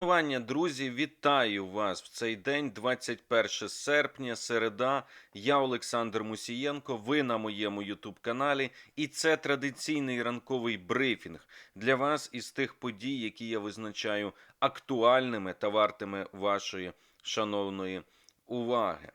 Шанування, друзі, вітаю вас в цей день, 21 серпня, середа. Я Олександр Мусієнко. Ви на моєму Ютуб каналі, і це традиційний ранковий брифінг для вас із тих подій, які я визначаю актуальними та вартими вашої шановної уваги.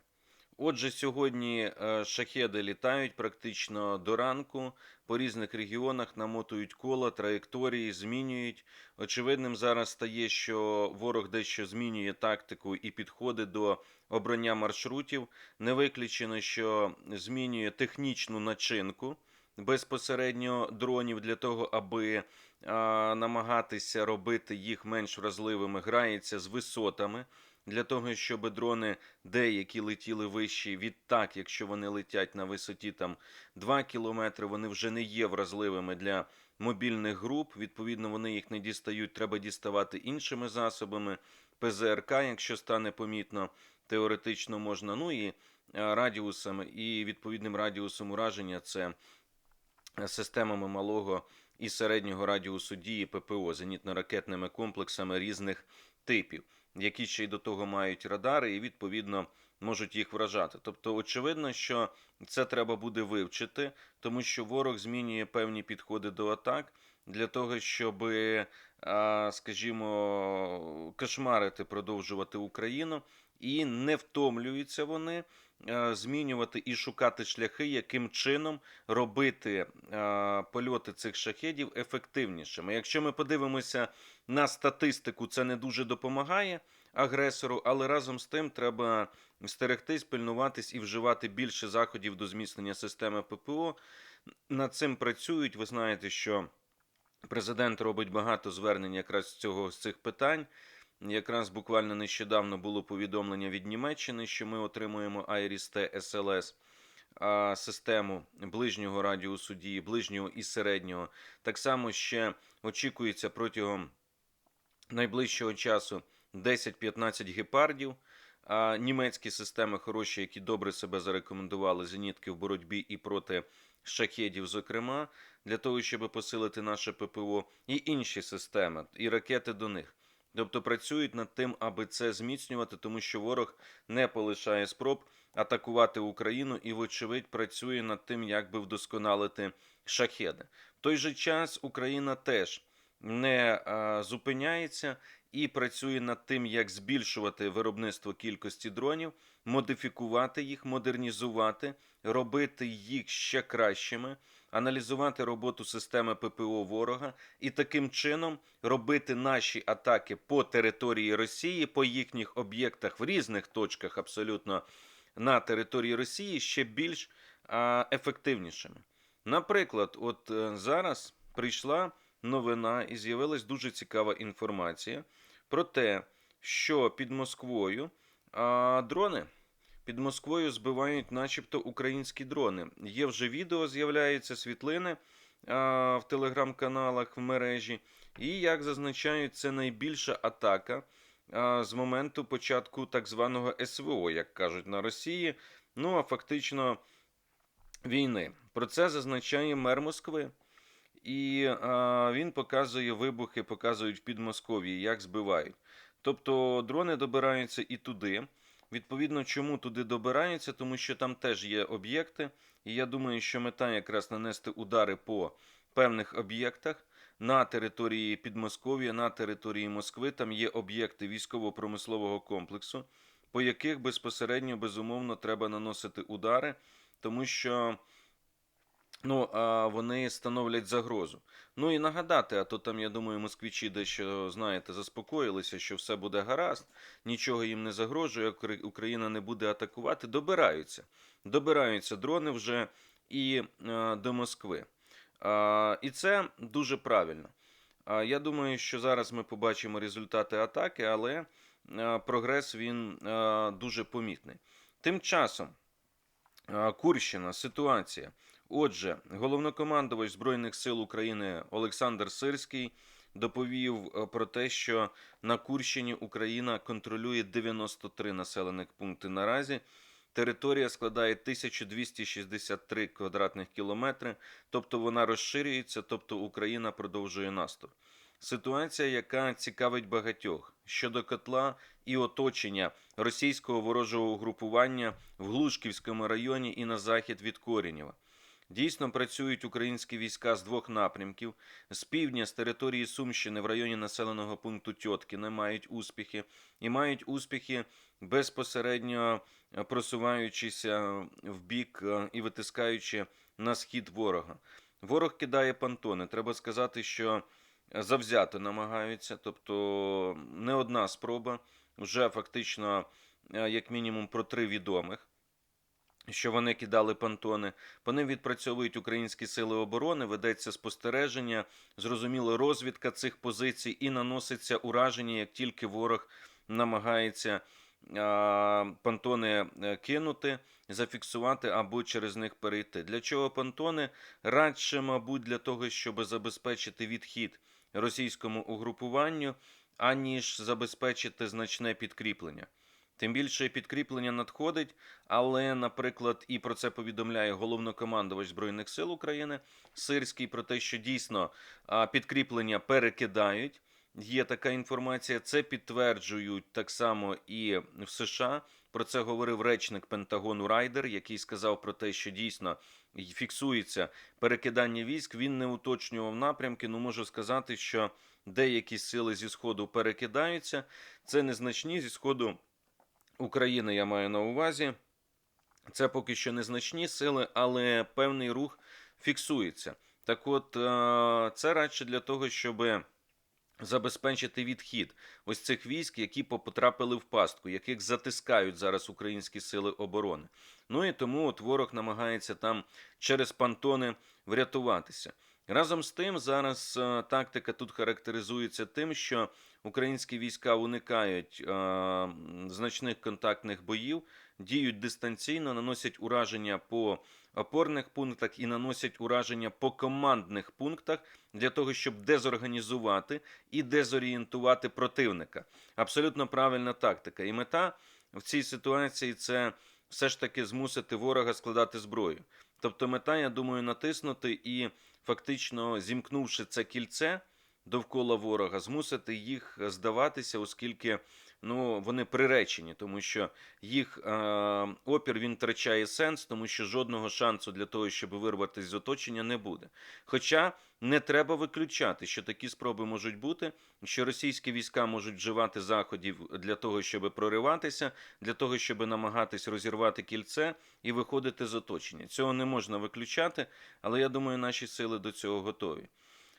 Отже, сьогодні е, шахеди літають практично до ранку. По різних регіонах намотують кола, траєкторії, змінюють. Очевидним зараз стає, що ворог дещо змінює тактику і підходи до обрання маршрутів. Не виключено, що змінює технічну начинку безпосередньо дронів для того, аби а, намагатися робити їх менш вразливими, грається з висотами. Для того, щоб дрони деякі летіли вищі, відтак, якщо вони летять на висоті там 2 кілометри, вони вже не є вразливими для мобільних груп. Відповідно, вони їх не дістають, треба діставати іншими засобами. ПЗРК, якщо стане помітно, теоретично можна. Ну і е, радіусом, і відповідним радіусом ураження це е, системами малого і середнього радіусу дії ППО, зенітно-ракетними комплексами різних типів, які ще й до того мають радари і відповідно можуть їх вражати. Тобто, очевидно, що це треба буде вивчити, тому що ворог змінює певні підходи до атак для того, щоб, скажімо, кошмарити, продовжувати Україну, і не втомлюються вони. Змінювати і шукати шляхи, яким чином робити польоти цих шахедів ефективнішими. Якщо ми подивимося на статистику, це не дуже допомагає агресору, але разом з тим треба стерегтись, пильнуватись і вживати більше заходів до зміцнення системи ППО. Над цим працюють. Ви знаєте, що президент робить багато звернень якраз з цього з цих питань. Якраз буквально нещодавно було повідомлення від Німеччини, що ми отримуємо IRIS-T SLS систему ближнього радіусу дії, ближнього і середнього. Так само ще очікується протягом найближчого часу 10-15 гепардів. А німецькі системи хороші, які добре себе зарекомендували, зенітки в боротьбі і проти шахедів, зокрема, для того, щоб посилити наше ППО, і інші системи, і ракети до них. Тобто працюють над тим, аби це зміцнювати, тому що ворог не полишає спроб атакувати Україну і, вочевидь, працює над тим, як би вдосконалити шахеди. В той же час Україна теж не зупиняється і працює над тим, як збільшувати виробництво кількості дронів, модифікувати їх, модернізувати, робити їх ще кращими, аналізувати роботу системи ППО ворога і таким чином робити наші атаки по території Росії, по їхніх об'єктах в різних точках абсолютно на території Росії ще більш ефективнішими. Наприклад, от е, зараз прийшла новина і з'явилась дуже цікава інформація про те, що під Москвою а, дрони. Під Москвою збивають, начебто, українські дрони. Є вже відео, з'являються світлини а, в телеграм-каналах в мережі. І як зазначають, це найбільша атака а, з моменту початку так званого СВО, як кажуть на Росії. Ну а фактично війни. Про це зазначає мер Москви. І а, він показує вибухи, показують в Підмосков'ї, як збивають. Тобто дрони добираються і туди. Відповідно, чому туди добираються? Тому що там теж є об'єкти. І я думаю, що мета якраз нанести удари по певних об'єктах на території Підмосков'я, на території Москви. Там є об'єкти військово-промислового комплексу, по яких безпосередньо безумовно треба наносити удари, тому що. Ну, а вони становлять загрозу. Ну і нагадати, а то там, я думаю, москвичі дещо, знаєте, заспокоїлися, що все буде гаразд, нічого їм не загрожує, Укра- Україна не буде атакувати. Добираються. Добираються дрони вже і е, до Москви. А, і це дуже правильно. А, я думаю, що зараз ми побачимо результати атаки, але е, прогрес він е, дуже помітний. Тим часом. А, Курщина, ситуація. Отже, головнокомандувач Збройних сил України Олександр Сирський доповів е, про те, що на Курщині Україна контролює 93 населених пункти наразі. Територія складає 1263 квадратних кілометри, тобто вона розширюється, тобто Україна продовжує наступ. ситуація, яка цікавить багатьох щодо котла і оточення російського ворожого угрупування в Глушківському районі і на захід від Корінєва. Дійсно працюють українські війська з двох напрямків. З півдня, з території Сумщини в районі населеного пункту Тьоткіне мають успіхи і мають успіхи безпосередньо е, просуваючися в бік е, і витискаючи на схід ворога. Ворог кидає пантони. Треба сказати, що завзято намагаються, тобто не одна спроба, вже фактично, е, як мінімум, про три відомих. Що вони кидали пантони, по ним відпрацьовують українські сили оборони, ведеться спостереження, зрозуміло, розвідка цих позицій і наноситься ураження, як тільки ворог намагається пантони е, кинути, зафіксувати або через них перейти. Для чого пантони? Радше, мабуть, для того, щоб забезпечити відхід російському угрупуванню, аніж забезпечити значне підкріплення. Тим більше підкріплення надходить, але, наприклад, і про це повідомляє головнокомандувач Збройних сил України Сирський про те, що дійсно підкріплення перекидають. Є така інформація. Це підтверджують так само і в США. Про це говорив речник Пентагону Райдер, який сказав про те, що дійсно фіксується перекидання військ. Він не уточнював напрямки. Ну можу сказати, що деякі сили зі сходу перекидаються. Це незначні зі сходу. України я маю на увазі. Це поки що незначні сили, але певний рух фіксується. Так от, е, це радше для того, щоб забезпечити відхід ось цих військ, які потрапили в пастку, яких затискають зараз українські сили оборони. Ну і тому от ворог намагається там через пантони врятуватися. Разом з тим, зараз е, тактика тут характеризується тим, що українські війська уникають е, значних контактних боїв, діють дистанційно, наносять ураження по опорних пунктах і наносять ураження по командних пунктах для того, щоб дезорганізувати і дезорієнтувати противника. Абсолютно правильна тактика. І мета в цій ситуації це все ж таки змусити ворога складати зброю. Тобто, мета, я думаю, натиснути і фактично зімкнувши це кільце довкола ворога, змусити їх здаватися, оскільки ну, вони приречені, тому що їх е, опір він втрачає сенс, тому що жодного шансу для того, щоб вирватися з оточення, не буде. Хоча не треба виключати, що такі спроби можуть бути, що російські війська можуть вживати заходів для того, щоб прориватися, для того, щоб намагатись розірвати кільце і виходити з оточення. Цього не можна виключати, але я думаю, наші сили до цього готові.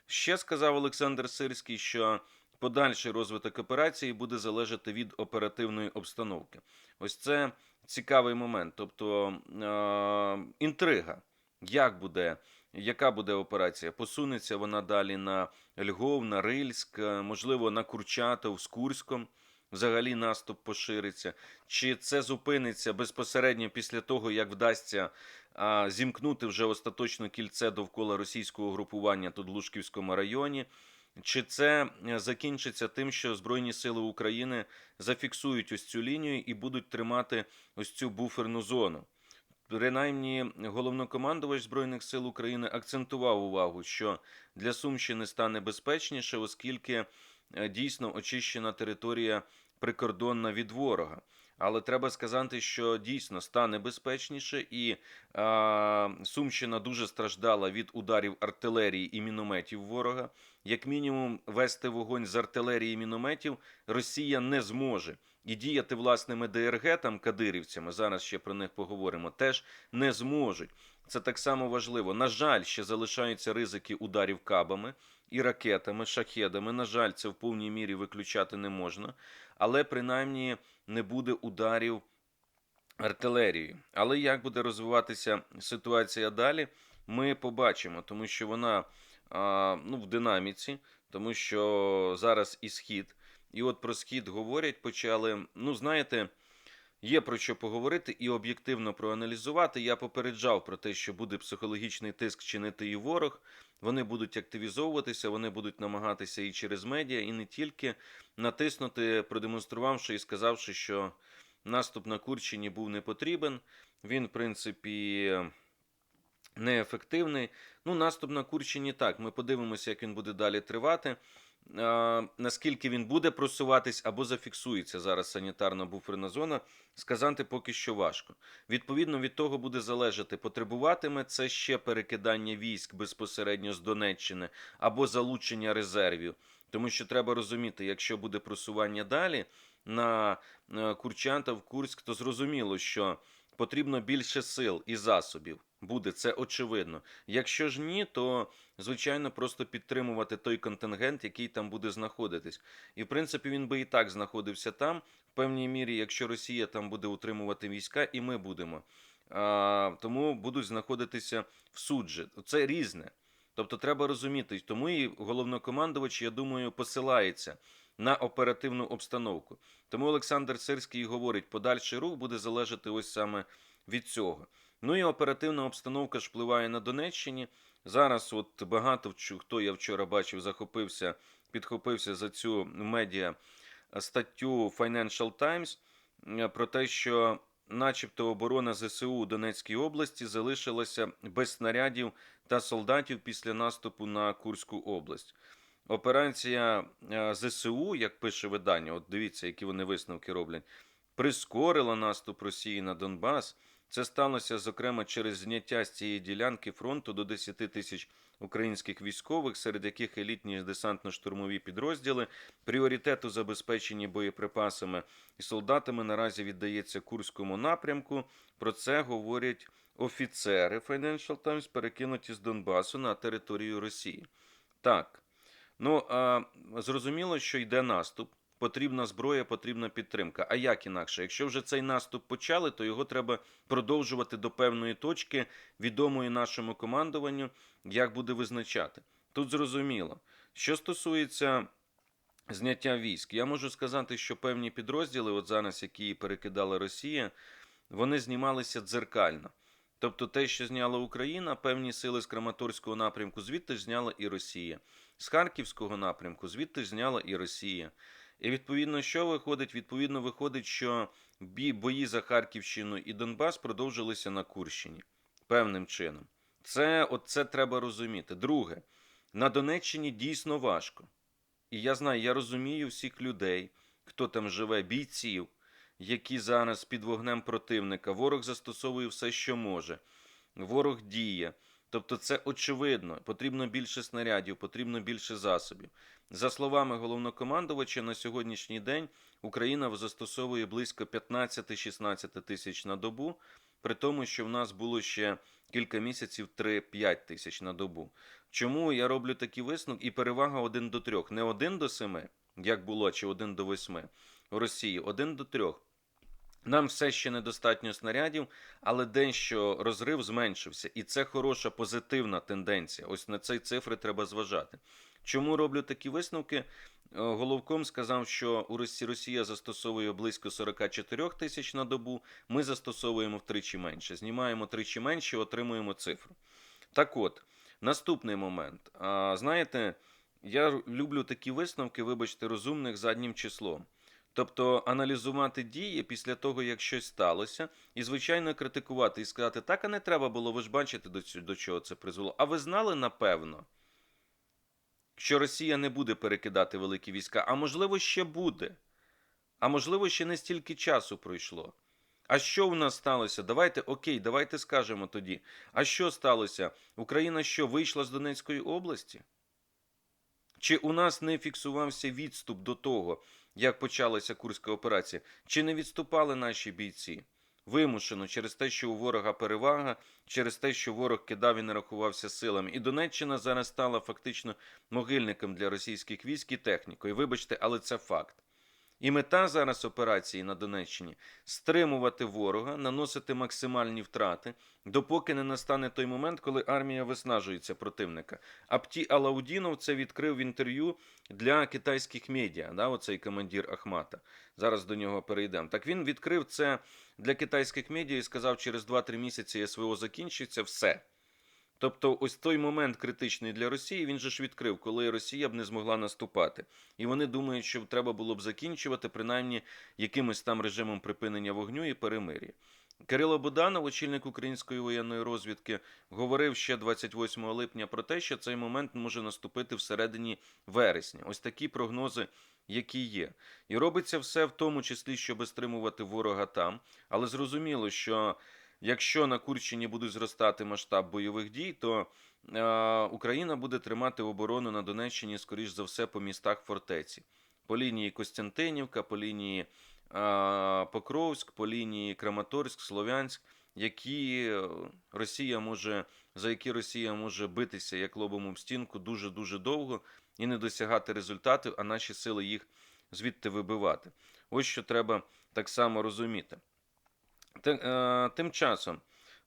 Ще сказав Олександр Сирський, що подальший розвиток операції буде залежати від оперативної обстановки. Ось це цікавий момент, тобто е- інтрига. Як буде, яка буде операція? Посунеться вона далі на Львов, на Рильськ, можливо, на Курчатов з Курськом. Взагалі наступ пошириться, чи це зупиниться безпосередньо після того, як вдасться а, зімкнути вже остаточно кільце довкола російського групування тут в Лужківському районі? Чи це закінчиться тим, що Збройні Сили України зафіксують ось цю лінію і будуть тримати ось цю буферну зону? Принаймні, головнокомандувач Збройних сил України акцентував увагу, що для Сумщини стане безпечніше, оскільки е, дійсно очищена територія прикордонна від ворога. Але треба сказати, що дійсно стане безпечніше, і а, Сумщина дуже страждала від ударів артилерії і мінометів ворога. Як мінімум, вести вогонь з артилерії і мінометів Росія не зможе. І діяти власними ДРГ там кадирівцями, зараз ще про них поговоримо, теж не зможуть. Це так само важливо. На жаль, ще залишаються ризики ударів кабами і ракетами, шахедами. На жаль, це в повній мірі виключати не можна, але принаймні не буде ударів артилерією. Але як буде розвиватися ситуація далі, ми побачимо, тому що вона ну, в динаміці, тому що зараз і схід. І от про схід говорять, почали. Ну, знаєте, є про що поговорити і об'єктивно проаналізувати. Я попереджав про те, що буде психологічний тиск чинити і ворог. Вони будуть активізовуватися, вони будуть намагатися і через медіа, і не тільки натиснути, продемонструвавши і сказавши, що наступ на Курчині був не потрібен. Він, в принципі, неефективний. Ну, наступ на Курчині так. Ми подивимося, як він буде далі тривати. Наскільки він буде просуватись або зафіксується зараз санітарна буферна зона, сказати поки що важко. Відповідно від того буде залежати, потребуватиме це ще перекидання військ безпосередньо з Донеччини або залучення резервів. Тому що треба розуміти, якщо буде просування далі на е, Курчантов, Курськ, то зрозуміло, що потрібно більше сил і засобів. Буде це очевидно. Якщо ж ні, то звичайно просто підтримувати той контингент, який там буде знаходитись. І в принципі він би і так знаходився там, в певній мірі, якщо Росія там буде утримувати війська, і ми будемо. А, тому будуть знаходитися в суджі. Це різне. Тобто треба розуміти, тому і головнокомандувач, я думаю, посилається на оперативну обстановку. Тому Олександр Сирський говорить, подальший рух буде залежати ось саме від цього. Ну і оперативна обстановка ж впливає на Донеччині. Зараз от багато хто я вчора бачив, захопився, підхопився за цю медіа е, статтю Financial Times е, про те, що начебто оборона ЗСУ у Донецькій області залишилася без снарядів та солдатів після наступу на Курську область. Операція е, ЗСУ, як пише видання, от дивіться, які вони висновки роблять, прискорила наступ Росії на Донбас. Це сталося, зокрема, через зняття з цієї ділянки фронту до 10 тисяч українських військових, серед яких елітні десантно-штурмові підрозділи. Пріоритет у забезпеченні боєприпасами і солдатами наразі віддається Курському напрямку. Про це говорять офіцери Financial Times, перекинуті з Донбасу на територію Росії. Так. Ну, а, зрозуміло, що йде наступ. Потрібна зброя, потрібна підтримка. А як інакше? Якщо вже цей наступ почали, то його треба продовжувати до певної точки, відомої нашому командуванню, як буде визначати. Тут зрозуміло. Що стосується зняття військ, я можу сказати, що певні підрозділи, от зараз, які перекидала Росія, вони знімалися дзеркально. Тобто те, що зняла Україна, певні сили з Краматорського напрямку, звідти ж зняла і Росія. З Харківського напрямку, звідти ж зняла і Росія. І відповідно, що виходить? Відповідно, виходить, що бої за Харківщину і Донбас продовжилися на Курщині певним чином. Це, от це треба розуміти. Друге, на Донеччині дійсно важко. І я знаю, я розумію всіх людей, хто там живе, бійців, які зараз під вогнем противника. Ворог застосовує все, що може. Ворог діє. Тобто, це очевидно. Потрібно більше снарядів, потрібно більше засобів. За словами головнокомандувача, на сьогоднішній день Україна застосовує близько 15-16 тисяч на добу, при тому, що в нас було ще кілька місяців 3-5 тисяч на добу. Чому я роблю такі висновки? І перевага 1 до 3. Не 1 до 7, як було, чи 1 до 8 у Росії, 1 до 3. Нам все ще недостатньо снарядів, але дещо розрив зменшився, і це хороша позитивна тенденція. Ось на ці цифри треба зважати. Чому роблю такі висновки? Е, Головком сказав, що у Росії Росія застосовує близько 44 тисяч на добу. Ми застосовуємо втричі менше. Знімаємо тричі менше, отримуємо цифру. Так от, наступний момент. А, знаєте, я люблю такі висновки, вибачте, розумних заднім числом. Тобто аналізувати дії після того, як щось сталося, і, звичайно, критикувати і сказати, так, а не треба було, ви ж бачите, до, до чого це призвело. А ви знали, напевно, що Росія не буде перекидати великі війська, а можливо, ще буде. А можливо, ще не стільки часу пройшло. А що в нас сталося? Давайте, окей, давайте скажемо тоді. А що сталося? Україна що, вийшла з Донецької області? Чи у нас не фіксувався відступ до того, як почалася Курська операція? Чи не відступали наші бійці? Вимушено через те, що у ворога перевага, через те, що ворог кидав і не рахувався силами. І Донеччина зараз стала фактично могильником для російських військ і технікою. Вибачте, але це факт. І мета зараз операції на Донеччині стримувати ворога, наносити максимальні втрати, допоки не настане той момент, коли армія виснажується противника. Апті Алаудінов це відкрив в інтерв'ю для китайських медіа, да, оцей командир Ахмата. Зараз до нього перейдемо. Так він відкрив це для китайських медіа і сказав, через 2-3 місяці СВО закінчиться, все. Тобто, ось той момент критичний для Росії він же ж відкрив, коли Росія б не змогла наступати. І вони думають, що треба було б закінчувати принаймні якимось там режимом припинення вогню і перемир'я. Кирило Буданов, очільник української воєнної розвідки, говорив ще 28 липня про те, що цей момент може наступити всередині вересня. Ось такі прогнози, які є. І робиться все в тому числі, щоб стримувати ворога там. Але зрозуміло, що якщо на Курщині будуть зростати масштаб бойових дій, то е, Україна буде тримати оборону на Донеччині, скоріш за все, по містах фортеці. По лінії Костянтинівка, по лінії е, Покровськ, по лінії Краматорськ, Слов'янськ, які е, Росія може, за які Росія може битися як лобом об стінку дуже дуже довго і не досягати результатів, а наші сили їх звідти вибивати. Ось що треба так само розуміти. Тим, е, часом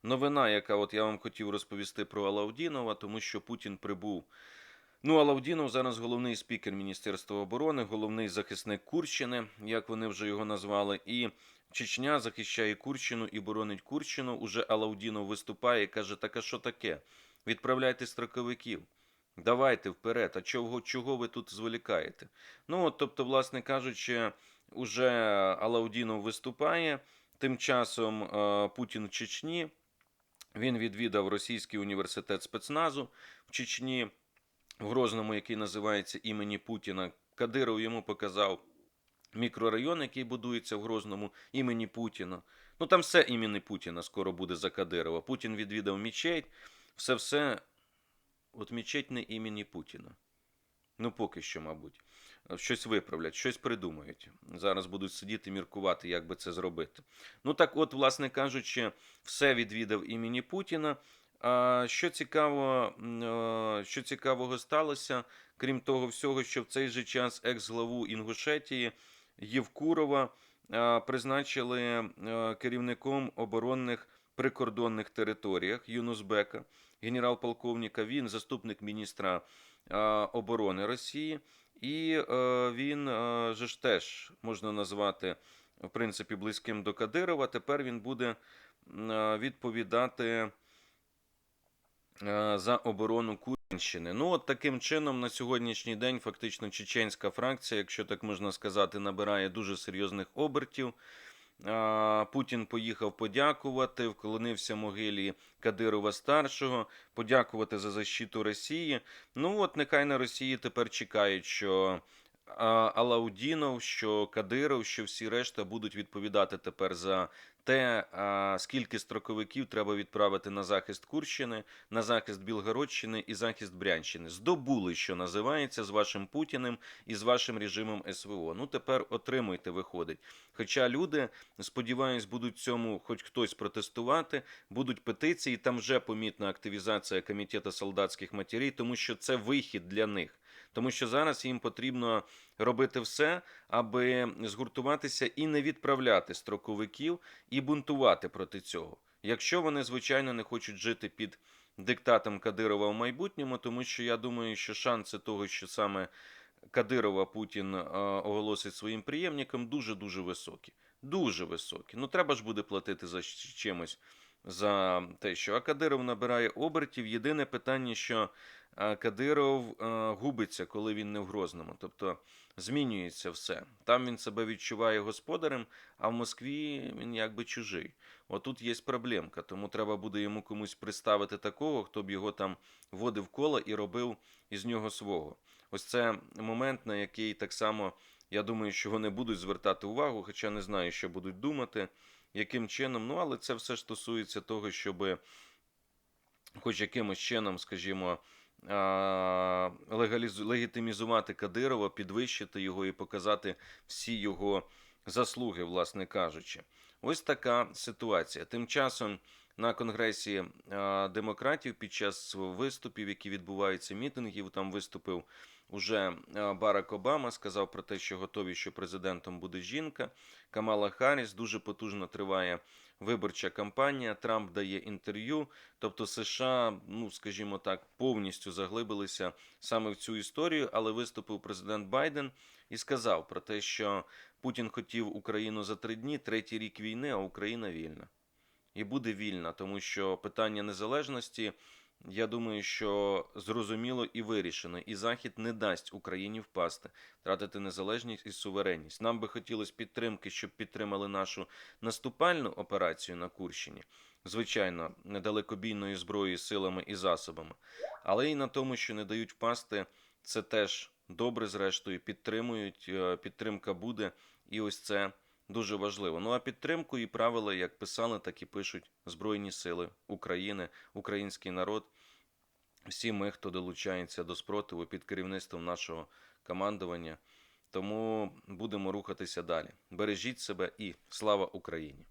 новина, яка от я вам хотів розповісти про Алаудінова, тому що Путін прибув. Ну, Алаудінов зараз головний спікер Міністерства оборони, головний захисник Курщини, як вони вже його назвали. І Чечня захищає Курщину і боронить Курщину. Уже Алаудінов виступає і каже: так а що таке? Відправляйте строковиків. Давайте вперед. А чого, чого ви тут зволікаєте? Ну, от, тобто, власне кажучи, уже Алаудінов виступає. Тим часом е, Путін в Чечні. Він відвідав Російський університет спецназу в Чечні, в Грозному, який називається імені Путіна. Кадиров йому показав мікрорайон, який будується в Грозному імені Путіна. Ну там все імені Путіна скоро буде за Кадирова. Путін відвідав мічеть, все все. От мічеть не імені Путіна. Ну, поки що, мабуть. Щось виправлять, щось придумають. Зараз будуть сидіти міркувати, як би це зробити. Ну так, от, власне кажучи, все відвідав імені Путіна. А що цікаво, що цікавого сталося, крім того всього, що в цей же час екс-главу Інгушетії Євкурова призначили керівником оборонних прикордонних територіях Юнусбека, генерал-полковника. Він заступник міністра оборони Росії. І е, він е, же ж теж можна назвати в принципі близьким до Кадирова. Тепер він буде е, відповідати е, за оборону Куренщини. Ну, от таким чином, на сьогоднішній день, фактично, чеченська фракція, якщо так можна сказати, набирає дуже серйозних обертів. Путін поїхав подякувати, вклонився могилі Кадирова старшого, подякувати за защиту Росії. Ну от нехай на Росії тепер чекають, що Алаудінов, що Кадиров, що всі решта будуть відповідати тепер за те, скільки строковиків треба відправити на захист Курщини, на захист Білгородщини і захист Брянщини. Здобули, що називається, з вашим Путіним і з вашим режимом СВО. Ну тепер отримуйте, виходить. Хоча люди, сподіваюсь, будуть цьому, хоч хтось протестувати, будуть петиції. Там вже помітна активізація комітету солдатських матерій, тому що це вихід для них тому що зараз їм потрібно робити все, аби згуртуватися і не відправляти строковиків і бунтувати проти цього. Якщо вони, звичайно, не хочуть жити під диктатом Кадирова в майбутньому, тому що я думаю, що шанси того, що саме Кадирова Путін оголосить своїм приємникам, дуже дуже високі. Дуже високі. Ну треба ж буде платити за чимось за те, що а Кадиров набирає обертів. Єдине питання, що Кадиров губиться, коли він не в Грозному. Тобто змінюється все. Там він себе відчуває господарем, а в Москві він якби чужий. Отут є проблемка, тому треба буде йому комусь приставити такого, хто б його там вводив коло і робив із нього свого. Ось це момент, на який так само я думаю, що вони будуть звертати увагу, хоча не знаю, що будуть думати, яким чином. Ну, але це все ж стосується того, щоб хоч якимось чином, скажімо легітимізувати Кадирова, підвищити його і показати всі його заслуги, власне кажучи. Ось така ситуація. Тим часом на конгресі демократів під час виступів, які відбуваються мітингів, там виступив уже Барак Обама, сказав про те, що готові, що президентом буде жінка. Камала Харріс дуже потужно триває виборча кампанія. Трамп дає інтерв'ю. Тобто, США, ну скажімо так, повністю заглибилися саме в цю історію, але виступив президент Байден і сказав про те, що Путін хотів Україну за три дні, третій рік війни, а Україна вільна. І буде вільна, тому що питання незалежності я думаю, що зрозуміло і вирішено, і Захід не дасть Україні впасти, втратити незалежність і суверенність. Нам би хотілося підтримки, щоб підтримали нашу наступальну операцію на Курщині, звичайно, недалекобійною зброєю, силами і засобами, але і на тому, що не дають впасти, це теж добре, зрештою, підтримують. е, Підтримка буде, і ось це дуже важливо. Ну а підтримку і правила, як писали, так і пишуть Збройні Сили України, український народ. Всі ми, хто долучається до спротиву під керівництвом нашого командування. Тому будемо рухатися далі. Бережіть себе і слава Україні!